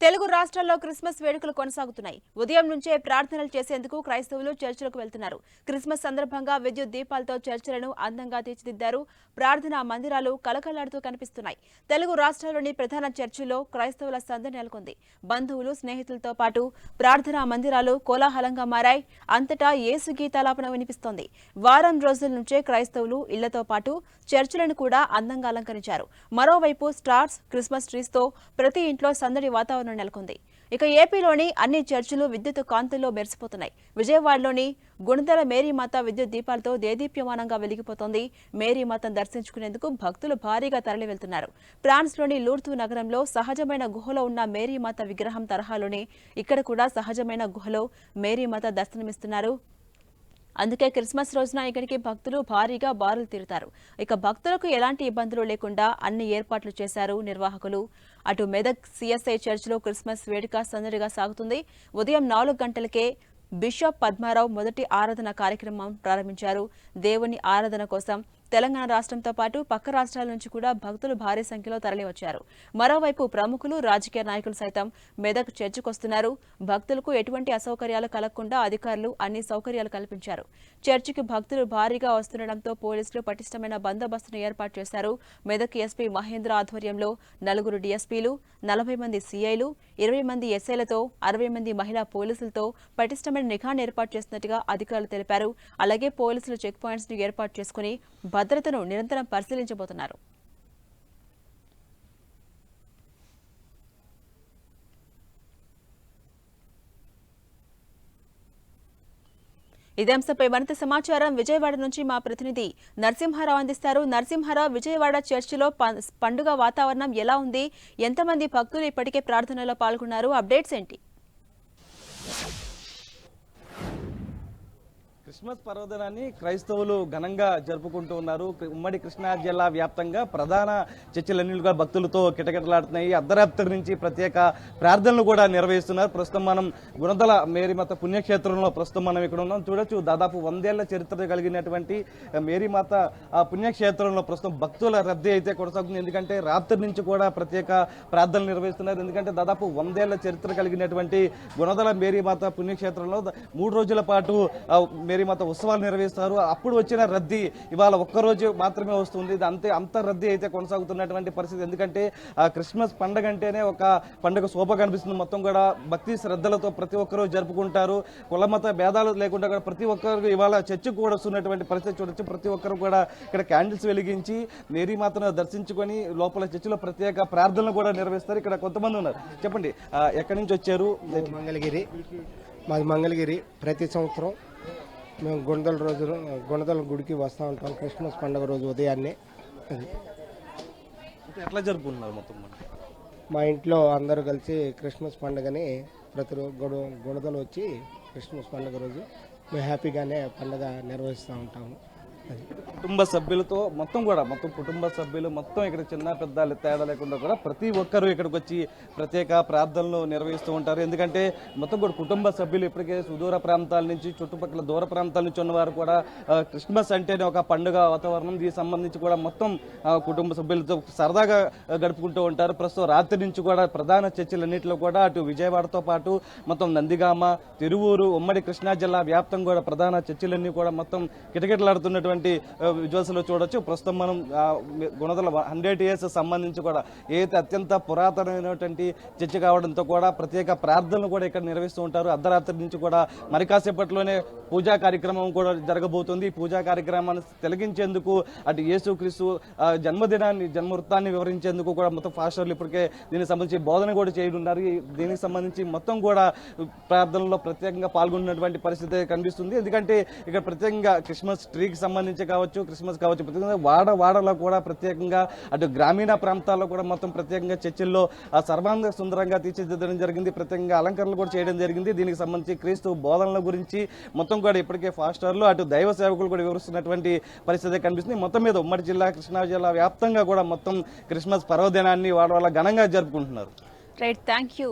Telugu రాష్ట్రాల్లో Christmas వేడుకలు కొనసాగుతున్నాయి. ఉదయం నుంచే ప్రార్థనలు చేసేందుకు క్రైస్తవులు చర్చిలకు వెళ్తున్నారు. క్రిస్మస్ సందర్భంగా విద్యుత్ దీపాలతో చర్చిలను అందంగా తీర్చిదిద్దారు. ప్రార్థనా మందిరాలు కలకలాడుతూ కనిపిస్తున్నాయి. తెలుగు రాష్ట్రాల్లోని ప్రధాన చర్చిల్లో క్రైస్తవుల సందడి నెలకొంది. బంధువులు స్నేహితులతో పాటు ప్రార్థనా మందిరాలు కోలాహలంగా మారాయి. అంతటా యేసు గీతాలాపన వినిపిస్తోంది. వారం రోజుల నుంచే క్రైస్తవులు ఇళ్ళతో పాటు చర్చిలను కూడా అందంగా అలంకరించారు. మరోవైపు స్టార్స్ క్రిస్మస్ ట్రీస్తో ప్రతి ఇంట్లో సందడి వాతావరణం నెలకొంది. ఇక ఏపీలోని అన్ని చర్చిలు విద్యుత్ కాంతుల్లో మెరిసిపోతున్నాయి. విజయవాడలోని గుణదల మేరీమాత విద్యుత్ దీపాలతో దేదీప్యమానంగా వెలిగిపోతోంది. మేరీమాతను దర్శించుకునేందుకు భక్తులు భారీగా తరలి వెళ్తున్నారు ఫ్రాన్స్లోని లూర్తు నగరంలో సహజమైన గుహలో ఉన్న మేరీమాత విగ్రహం తరహాలోనే ఇక్కడ కూడా సహజమైన గుహలో మేరీమాత దర్శనమిస్తున్నారు. అందుకే క్రిస్మస్ రోజున ఇక్కడికి భక్తులు భారీగా బారులు తీరుతారు. ఇక భక్తులకు ఎలాంటి ఇబ్బందులు లేకుండా అన్ని ఏర్పాట్లు చేశారు నిర్వాహకులు. అటు మెదక్ సిఎస్ఐ చర్చిలో క్రిస్మస్ వేడుక సందడిగా సాగుతుంది. ఉదయం నాలుగు గంటలకే బిషప్ పద్మారావు మొదటి ఆరాధన కార్యక్రమం ప్రారంభించారు. దేవుని ఆరాధన కోసం తెలంగాణ రాష్ట్రంతో పాటు పక్క రాష్ట్రాల నుంచి కూడా భక్తులు భారీ సంఖ్యలో తరలివచ్చారు. మరోవైపు ప్రముఖులు రాజకీయ నాయకులు సైతం మెదక్ చర్చికొస్తున్నారు. భక్తులకు ఎటువంటి అసౌకర్యాలు కలగకుండా అధికారులు అన్ని సౌకర్యాలు కల్పించారు. చర్చికి భక్తులు భారీగా వస్తుండటంతో పోలీసులు పటిష్టమైన బందోబస్తును ఏర్పాటు చేశారు. మెదక్ ఎస్పీ మహేంద్ర ఆధ్వర్యంలో నలుగురు డీఎస్పీలు నలభై మంది సీఐలు ఇరవై మంది ఎస్ఐలతో అరవై మంది మహిళా పోలీసులతో పటిష్టమైన నిఘాను ఏర్పాటు చేసినట్టుగా అధికారులు తెలిపారు. అలాగే పోలీసులు చెక్ పాయింట్స్ను ఏర్పాటు చేసుకుని భద్రతను నిరంతరం పరిశీలించబోతున్నారు. ఇదే అంశంపై మరింత సమాచారం విజయవాడ నుంచి మా ప్రతినిధి నరసింహారావు అందిస్తారు. నరసింహారావు విజయవాడ చర్చిలో పండుగ వాతావరణం ఎలా ఉంది? ఎంతమంది భక్తులు ఇప్పటికే ప్రార్థనలో పాల్గొన్నారు? అప్డేట్స్ ఏంటి? క్రిస్మస్ పర్వదినాన్ని క్రైస్తవులు ఘనంగా జరుపుకుంటూ ఉన్నారు. ఉమ్మడి కృష్ణా జిల్లా వ్యాప్తంగా ప్రధాన చర్చిలన్నీ భక్తులతో కిటకిటలాడుతున్నాయి. అర్ధరాత్రి నుంచి ప్రత్యేక ప్రార్థనలు కూడా నిర్వహిస్తున్నారు. ప్రస్తుతం మనం గుణదల మేరీమాత పుణ్యక్షేత్రంలో ప్రస్తుతం మనం ఇక్కడ ఉన్నాం. చూడొచ్చు దాదాపు వందేళ్ళ చరిత్ర కలిగినటువంటి మేరీమాత ఆ పుణ్యక్షేత్రంలో ప్రస్తుతం భక్తుల రద్దీ అయితే కొనసాగుతుంది. ఎందుకంటే రాత్రి నుంచి కూడా ప్రత్యేక ప్రార్థనలు నిర్వహిస్తున్నారు. ఎందుకంటే దాదాపు వందేళ్ళ చరిత్ర కలిగినటువంటి గుణదల మేరీమాత పుణ్యక్షేత్రంలో మూడు రోజుల పాటు మేరీ మేరీమాత ఉత్సవాలు నిర్వహిస్తారు అప్పుడు వచ్చిన రద్దీ ఇవాళ ఒక్కరోజు మాత్రమే వస్తుంది. ఇది అంతే అంత రద్దీ అయితే కొనసాగుతున్నటువంటి పరిస్థితి. ఎందుకంటే క్రిస్మస్ పండగ అంటేనే ఒక పండుగ శోభ కనిపిస్తుంది. మొత్తం కూడా భక్తి శ్రద్ధలతో ప్రతి ఒక్కరూ జరుపుకుంటారు. కులమత భేదాలు లేకుండా కూడా ప్రతి ఒక్కరు ఇవాళ చర్చకు కూడా వస్తున్నటువంటి పరిస్థితి చూడొచ్చు. ప్రతి ఒక్కరు కూడా ఇక్కడ క్యాండిల్స్ వెలిగించి మేరీమాతను దర్శించుకొని లోపల చర్చిలో ప్రత్యేక ప్రార్థనలు కూడా నిర్వహిస్తారు. ఇక్కడ కొంతమంది ఉన్నారు. చెప్పండి ఎక్కడి నుంచి వచ్చారు? మంగళగిరి. మాది మంగళగిరి ప్రతి సంవత్సరం మేము గుణదల రోజు గుణదల గుడికి వస్తూ ఉంటాం. క్రిస్మస్ పండుగ రోజు ఉదయాన్నే. ఎట్లా జరుపుకుంటున్నారు మొత్తం? మా ఇంట్లో అందరూ కలిసి క్రిస్మస్ పండుగని ప్రతిరోజు గుణ గుణదలు వచ్చి క్రిస్మస్ పండుగ రోజు మేము హ్యాపీగానే పండుగ నిర్వహిస్తూ ఉంటాము. కుటుంబ సభ్యులతో మొత్తం కూడా మొత్తం కుటుంబ సభ్యులు మొత్తం ఇక్కడ చిన్న పెద్ద తేడా లేకుండా కూడా ప్రతి ఒక్కరూ ఇక్కడికి వచ్చి ప్రత్యేక ప్రార్థనలు నిర్వహిస్తూ ఉంటారు. ఎందుకంటే మొత్తం కూడా కుటుంబ సభ్యులు ఇప్పటికే సుదూర ప్రాంతాల నుంచి చుట్టుపక్కల దూర ప్రాంతాల నుంచి ఉన్నవారు కూడా క్రిస్మస్ అంటేనే ఒక పండుగ వాతావరణం దీనికి సంబంధించి కూడా మొత్తం కుటుంబ సభ్యులతో సరదాగా గడుపుకుంటూ ఉంటారు. ప్రస్తుతం రాత్రి నుంచి కూడా ప్రధాన చర్చలన్నింటిలో కూడా అటు విజయవాడతో పాటు మొత్తం నందిగామ తిరువూరు ఉమ్మడి కృష్ణా జిల్లా వ్యాప్తం కూడా ప్రధాన చర్చలన్నీ కూడా మొత్తం కిటకిటలాడుతున్నటువంటి ఉన్నటువంటి విజువల్స్లో చూడొచ్చు. ప్రస్తుతం మనం గుణదల హండ్రెడ్ ఇయర్స్ సంబంధించి కూడా ఏదైతే అత్యంత పురాతనమైనటువంటి చర్చ కావడంతో కూడా ప్రత్యేక ప్రార్థనలు కూడా ఇక్కడ నిర్వహిస్తూ ఉంటారు. అర్ధరాత్రి నుంచి కూడా మరి కాసేపట్లోనే పూజా కార్యక్రమం కూడా జరగబోతుంది. పూజా కార్యక్రమాన్ని తొలగించేందుకు అటు యేసుక్రీస్తు జన్మదినాన్ని జన్మవృత్తాన్ని వివరించేందుకు కూడా మొత్తం ఫాస్టర్లు ఇప్పటికే దీనికి సంబంధించి బోధన కూడా చేయనున్నారు. దీనికి సంబంధించి మొత్తం కూడా ప్రార్థనలో ప్రత్యేకంగా పాల్గొన్నటువంటి పరిస్థితి కనిపిస్తుంది. ఎందుకంటే ఇక్కడ ప్రత్యేకంగా క్రిస్మస్ ట్రీకి సంబంధించి కావచ్చు క్రిస్మస్ కావచ్చు ప్రత్యేకంగా వాడ వాడలో కూడా ప్రత్యేకంగా అటు గ్రామీణ ప్రాంతాల్లో కూడా మొత్తం ప్రత్యేకంగా చర్చిల్లో ఆ సర్వాంగ సుందరంగా తీర్చిదిద్దడం జరిగింది. ప్రత్యేకంగా అలంకరణలు కూడా చేయడం జరిగింది. దీనికి సంబంధించి క్రీస్తు బోధనల గురించి మొత్తం కూడా ఇప్పటికే ఫాస్టర్లు అటు దైవ సేవకులు కూడా వివరిస్తున్నటువంటి పరిస్థితి కనిపిస్తుంది. మొత్తం మీద ఉమ్మడి జిల్లా కృష్ణా జిల్లా వ్యాప్తంగా కూడా మొత్తం క్రిస్మస్ పర్వదినాన్ని వాడ వాళ్ళ ఘనంగా జరుపుకుంటున్నారు. Right thank you